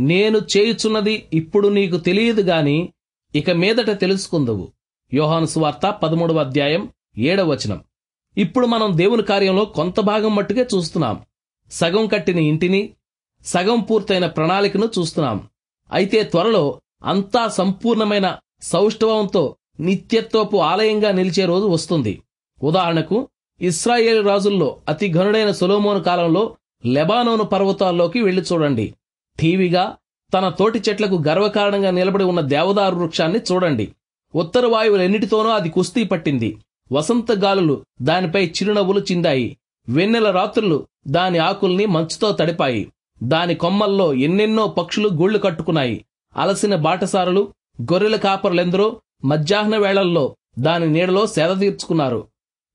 నేను చేయుచున్నది ఇప్పుడు నీకు తెలియదు గాని ఇక మీదట తెలుసుకుందువు. యోహాను సువార్త పదమూడవ అధ్యాయం ఏడవ వచనం. ఇప్పుడు మనం దేవుని కార్యంలో కొంత భాగం మట్టుకే చూస్తున్నాం. సగం కట్టిన ఇంటిని సగం పూర్తయిన ప్రణాళికను చూస్తున్నాం. అయితే త్వరలో అంతా సంపూర్ణమైన సౌష్ఠవంతో నిత్యత్వపు ఆలయంగా నిలిచే రోజు వస్తుంది. ఉదాహరణకు ఇస్రాయేల్ రాజుల్లో అతి ఘనుడైన సొలోమోను కాలంలో లెబానోను పర్వతాల్లోకి వెళ్ళి చూడండి. ఠీవిగా తన తోటి చెట్లకు గర్వకారణంగా నిలబడి ఉన్న దేవదారు వృక్షాన్ని చూడండి. ఉత్తర వాయువులెన్నిటితోనూ అది కుస్తీ పట్టింది. వసంత గాలులు దానిపై చిరునవ్వులు చిందాయి. వెన్నెల రాత్రులు దాని ఆకుల్ని మంచుతో తడిపాయి. దాని కొమ్మల్లో ఎన్నెన్నో పక్షులు గూళ్ళు కట్టుకున్నాయి. అలసిన బాటసారులు గొర్రెల కాపరులెందరో మధ్యాహ్న వేళల్లో దాని నీడలో సేద తీర్చుకున్నారు.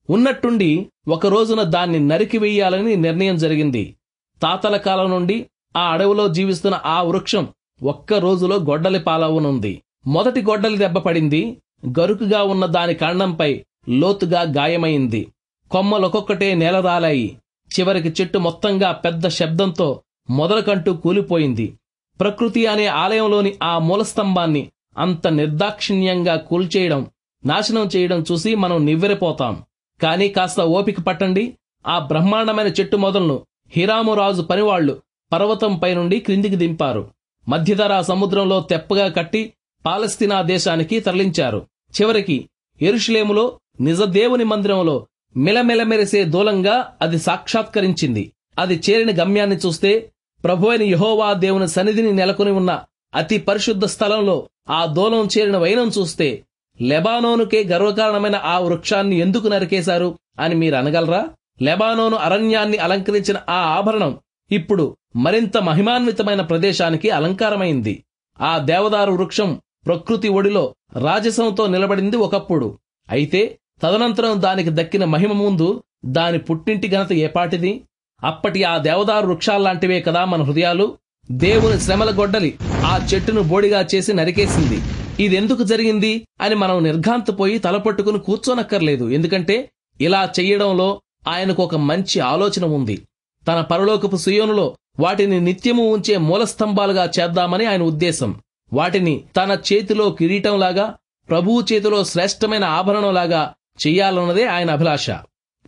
ఉన్నట్టుండి ఒక రోజున దాన్ని నరికి వెయ్యాలని నిర్ణయం జరిగింది. తాతల కాలం నుండి ఆ అడవిలో జీవిస్తున్న ఆ వృక్షం ఒక్క రోజులో గొడ్డలి పాలవునుంది. మొదటి గొడ్డలి దెబ్బపడింది గరుకుగా ఉన్న దాని కాండంపై లోతుగా గాయమైంది. కొమ్మలొక్కొక్కటే నేలరాలాయి చివరికి చెట్టు మొత్తంగా పెద్ద శబ్దంతో మొదలకంటూ కూలిపోయింది. ప్రకృతి అనే ఆలయంలోని ఆ మూలస్తంభాన్ని అంత నిర్దాక్షిణ్యంగా కూల్చేయడం నాశనం చేయడం చూసి మనం నివ్వెరపోతాం. కానీ కాస్త ఓపిక పట్టండి. ఆ బ్రహ్మాండమైన చెట్టు మొదలను హీరామురాజు పనివాళ్ళు పర్వతంపై నుండి క్రిందికి దింపారు. మధ్యధరా సముద్రంలో తెప్పగా కట్టి పాలస్తీనా దేశానికి తరలించారు. చివరికి ఎరుషులేములో నిజదేవుని మందిరంలో మిలమిలమెరిసే దూలంగా అది సాక్షాత్కరించింది. అది చేరిన గమ్యాన్ని చూస్తే ప్రభు అయిన యహోవా దేవుని సన్నిధిని నెలకొని ఉన్న అతి పరిశుద్ధ స్థలంలో ఆ దూలం చేరిన వైనం చూస్తే లెబానోనుకే గర్వకారణమైన ఆ వృక్షాన్ని ఎందుకు నరికేశారు అని మీరు అనగలరా? లెబానోను అరణ్యాన్ని అలంకరించిన ఆ ఆభరణం ఇప్పుడు మరింత మహిమాన్వితమైన ప్రదేశానికి అలంకారమైంది. ఆ దేవదారు వృక్షం ప్రకృతి ఒడిలో రాజసంతో నిలబడింది ఒకప్పుడు. అయితే తదనంతరం దానికి దక్కిన మహిమ ముందు దాని పుట్టింటి ఘనత ఏపాటిది. అప్పటి ఆ దేవదారు వృక్షాల్లాంటివే కదా మన హృదయాలు. దేవుని శ్రమల గొడ్డలి ఆ చెట్టును బోడిగా చేసి నరికేసింది. ఇదెందుకు జరిగింది అని మనం నిర్ఘాంతపోయి తలపట్టుకుని కూర్చోనక్కర్లేదు. ఎందుకంటే ఇలా చెయ్యడంలో ఆయనకు ఒక మంచి ఆలోచన ఉంది తన పరలోకపు సుయోనులో వాటిని నిత్యము ఉంచే మూలస్తంభాలుగా చేద్దామని ఆయన ఉద్దేశం. వాటిని తన చేతిలో కిరీటంలాగా ప్రభువు చేతిలో శ్రేష్టమైన ఆభరణంలాగా చెయ్యాలన్నదే ఆయన అభిలాష.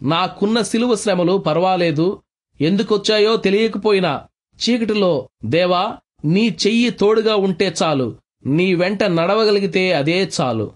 నాకున్న సిలువ శ్రమలు పర్వాలేదు. ఎందుకొచ్చాయో తెలియకపోయినా చీకటిలో దేవా నీ చెయ్యి తోడుగా ఉంటే చాలు. నీ వెంట నడవగలిగితే అదే చాలు.